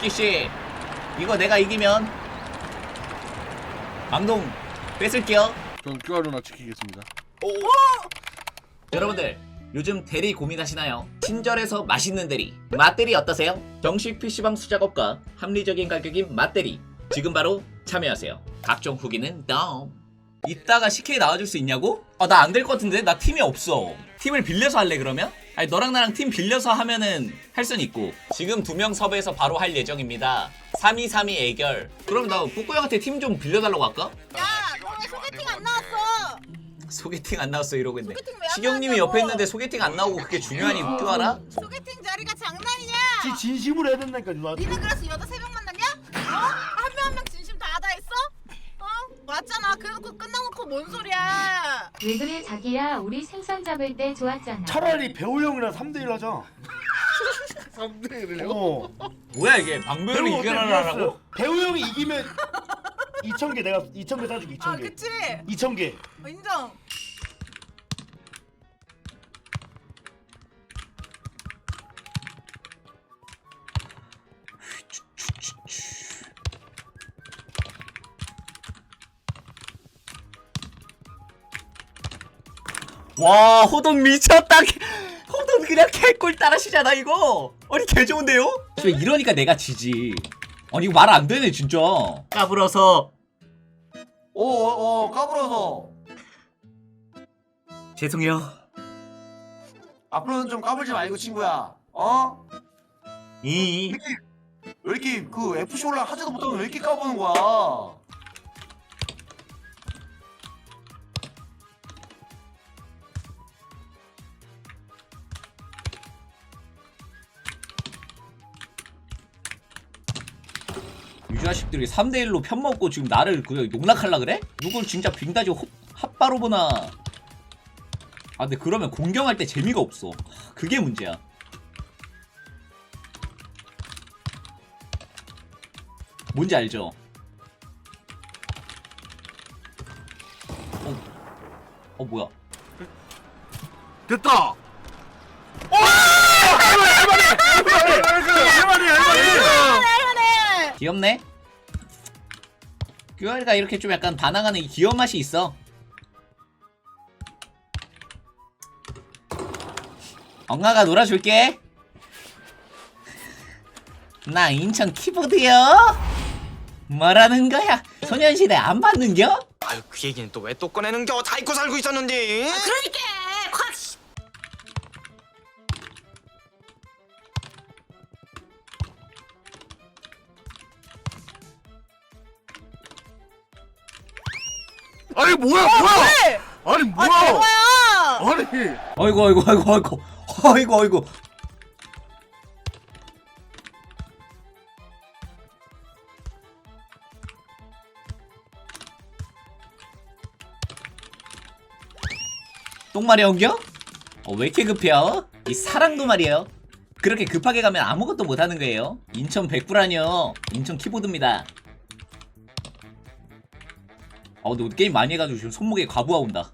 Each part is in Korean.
도끼씨 이거 내가 이기면 방동 뺏을게요 전 큐아루나 지키겠습니다. 여러분들 요즘 대리 고민하시나요? 친절해서 맛있는 대리 맛대리 어떠세요? 정식 PC방 수작업과 합리적인 가격인 맛대리 지금 바로 참여하세요 각종 후기는 다음 이따가 CK 나와줄 수 있냐고? 아 나 안 될 것 같은데? 나 팀이 없어 팀을 빌려서 할래 그러면? 아니 너랑 나랑 팀 빌려서 하면은 할 수는 있고 지금 두 명 섭외해서 바로 할 예정입니다 3232 애결 그럼 나 뿌꾸 형한테 팀 좀 빌려달라고 할까? 야, 너왜 소개팅 안 나왔어? 소개팅 안 나왔어 이러고 있네 소개팅 왜안 시경님이 나왔냐고. 옆에 있는데 소개팅 안 나오고 그게 중요하니 웃겨 알아? 소개팅 자리가 장난이냐? 지 진심으로 해야 된다니까 누나한테 니는 그래서 여자 세 명 만났냐? 어? 한 명 한 명 진심 다 하다 했어? 어? 맞잖아. 그래놓고 끝나놓고 뭔 소리야? 왜 그래 자기야 우리 생선 잡을 때 좋았잖아 차라리 배우 형이랑 3대1 하자 3대1을요? 어 뭐야 이게 방배로? 플러스 배우 형이 이기면 2,000개 내가 2,000개 사줄게 아, 2,000개 그치? 2,000개 어, 인정. 와 호돈 미쳤다. 호돈 그냥 개꿀 따라시잖아 이거. 아니 개 좋은데요? 왜 이러니까 내가 지지. 아니 이거 말 안 되네 진짜. 까불어서. 오오 까불어서. 죄송해요. 앞으로는 좀 까불지 말고 친구야. 어? 이. 왜 이렇게 그 FC 올라 하지도 못하면 왜 이렇게 까부는 거야 이 자식들이 3대1로 편먹고 지금 나를 그 농락할라 그래? 누굴 진짜 빙다지 헛- 핫바로 보나 아 근데 그러면 공경할 때 재미가 없어 그게 문제야 뭔지 알죠? 어, 어 뭐야 됐다! 오! 할만해, 할만해! 할만해, 할만해! 할만해. 귀엽네? 큐아리가 이렇게 좀 약간 반항하는 이 귀여운 맛이 있어. 엉아가 놀아줄게. 나 인천 키보드요. 뭐라는 거야? 소년시대 안 받는겨? 아유 그 얘기는 또 왜 또 꺼내는겨? 다 잊고 살고 있었는데. 그러니까 뭐야, 뭐야! 왜? 아니, 아, 뭐야! 대화야. 아니, 어이구 어이구 어이구 어이구 어이구 어이구 똥말이 엉겨? 어, 왜 이렇게 급해요? 이 사랑도 말이에요 그렇게 급하게 가면 아무것도 못하는 거예요 인천 백구라뇨 인천 키보드입니다 아 근데 오늘 게임 많이 해가지고 지금 손목에 과부하 온다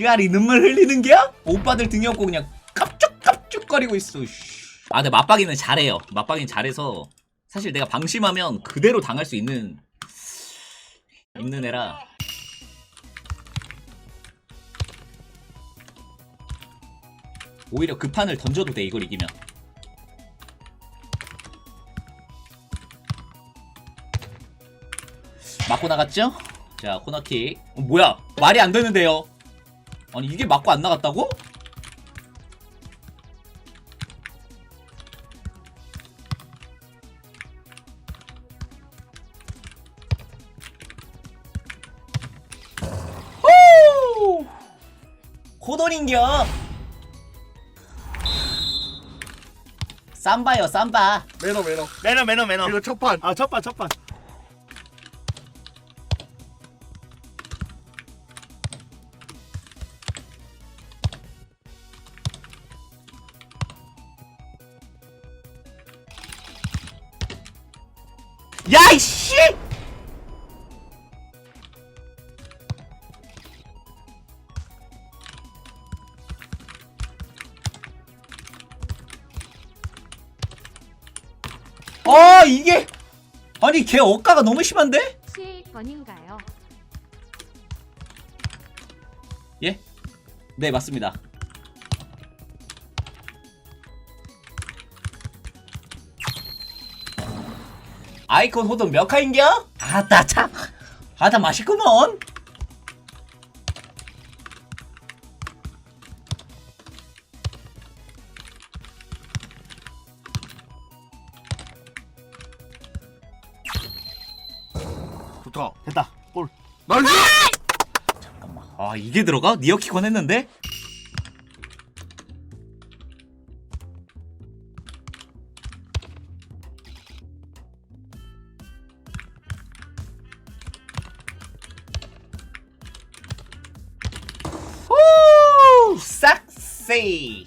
끄아리 눈물 흘리는겨? 오빠들 등에 업고 그냥 깝죽깝죽거리고 있어 씨. 아 근데 맞박이는 잘해요 맞박이는 잘해서 사실 내가 방심하면 그대로 당할 수 있는 있는 애라 오히려 그 판을 던져도 돼 이걸 이기면 맞고 나갔죠? 자 코너킥 어, 뭐야 말이 안 되는데요 아니 이게 맞고 안 나갔다고? 호! 호돈인겨 삼바요 삼바 매너 매너. 매너 매너 매너. 이거 첫 판. 아 첫판 첫판. 야 이씨 아 이게 아니 걔 억가가 너무 심한데? 시번인가요? 예? 네 맞습니다 아이콘 호동 몇 카인겨? 아따 참 아따 맛있구먼 좋다. 됐다. 골. 나이스. 잠깐만 아 이게 들어가? 니어키건 했는데? 세이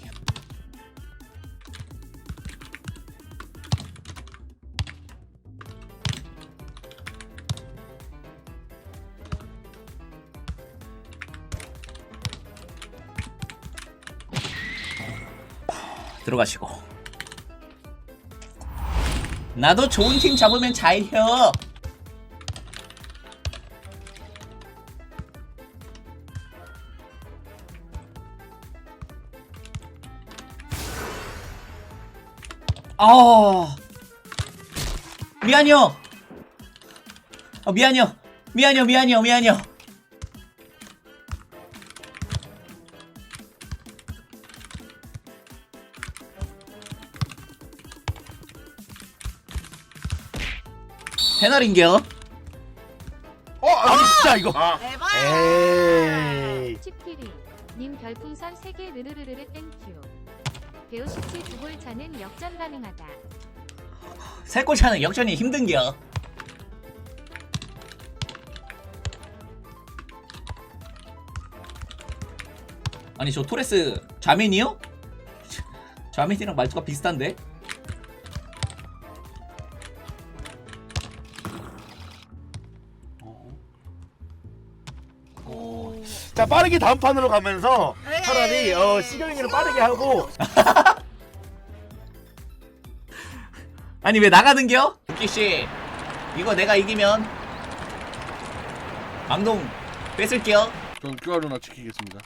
들어가시고. 나도 좋은 팀 잡으면 잘혀 아 미안요. 아 미안요. 미안요 미안요 미안요. 패널인겨 어, 아, 아! 진짜 이거. 아. 에이. 치키리 님 별풍선 3개 르르르르 땡큐 배우 시치 두골 차는 역전 가능하다 새골 차는 역전이 힘든겨 아니 저 토레스 자맨이요? 자맨이랑 말투가 비슷한데? 자 빠르게 다음 판으로 가면서 에이. 차라리 어 시경이를 빠르게 하고 아니 왜 나가는겨? 웃기씨 이거 내가 이기면 망동 뺏을게요 전 누나 지키겠습니다.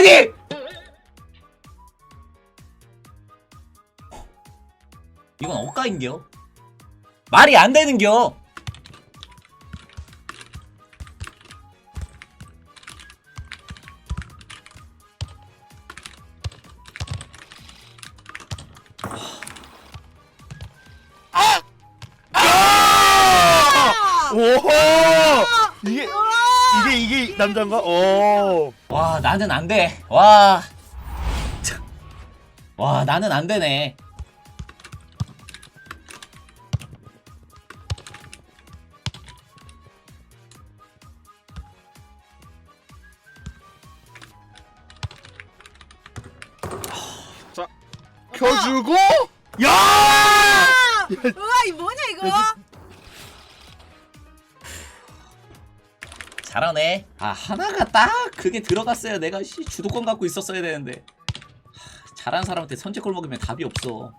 아니! 이건 억가인겨? 말이 안 되는겨? 오 이게 이게 이게 남자인가? 오. 와 나는 안 돼. 와. 참. 와 나는 안 되네. 켜주고 야! 우와 이 뭐냐 이거? 잘하네. 아 하나가 딱 그게 들어갔어야 내가 씨, 주도권 갖고 있었어야 되는데. 하, 잘하는 사람한테 선제골 먹으면 답이 없어.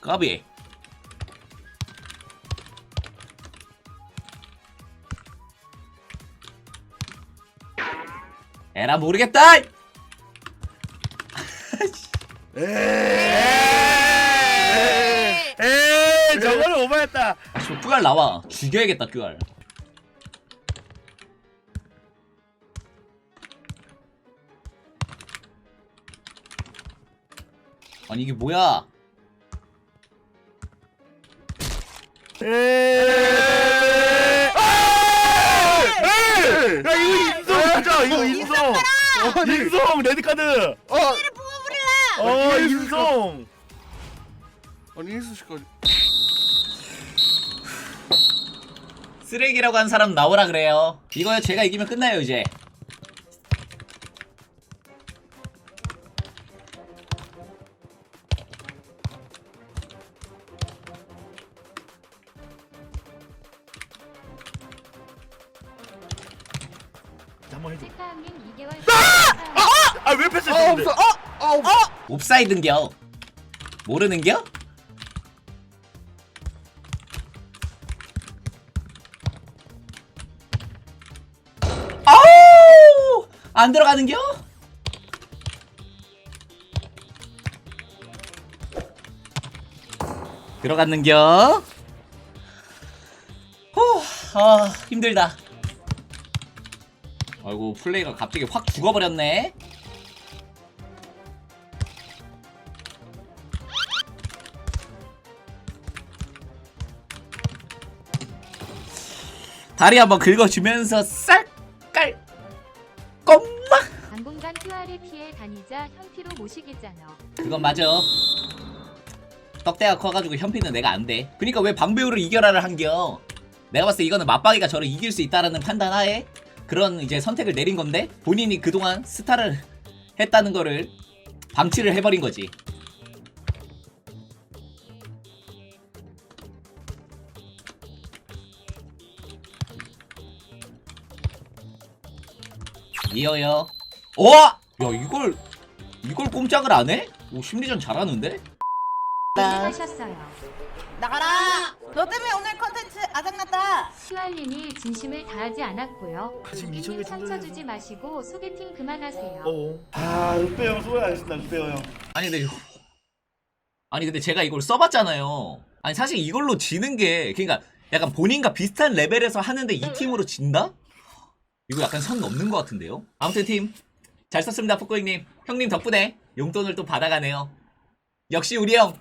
까비. 에라 모르겠다. 에이. 큐알 나와. 죽여야겠다 큐알. 아니 이게 뭐야? 야 이거 인성 진짜 이거 인성. 인성 레드카드. 어 인성. 아니 인성 씨까지. 쓰레기라고 한 사람 나오라 그래요 이거요 제가 이기면 끝나요 이제 한번 해줘. 체카님 2개월 아왜 패스? 아 없어. 아, 아 없어. 옵사이드인겨 모르는겨? 안 들어가는겨? 들어갔는겨? 후, 아 힘들다 아이고 플레이가 갑자기 확 죽어버렸네 다리 한번 긁어주면서 쌀 맞아. 떡대가 커가지고 현피는 내가 안돼. 그니까 왜 방배우를 이겨라를 한겨? 내가 봤을 때 이거는 맞박이가 저를 이길 수 있다라는 판단하에? 그런 이제 선택을 내린 건데 본인이 그동안 스타를 했다는 거를 방치를 해버린 거지. 이어요. 오! 야 이걸 이걸 꼼짝을 안 해? 오 심리전 잘하는데? 고생하셨어요. 나가라. 너 때문에 오늘 컨텐츠 아작났다. 큐알님이 진심을 다하지 않았고요. 지금 이천개 고객님 상처 충전해서. 주지 마시고 소개팅 그만하세요. 어. 아 롯데 형 수고하셨습니다 롯데 형. 아니 근데 이거- 아니 근데 제가 이걸 써봤잖아요. 아니 사실 이걸로 지는 게 그러니까 약간 본인과 비슷한 레벨에서 하는데 이 팀으로 진다? 이거 약간 선 넘는 것 같은데요? 아무튼 팀 잘 썼습니다 푸꾸잉님 형님 덕분에 용돈을 또 받아가네요. 역시 우리 형.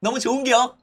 너무 좋은겨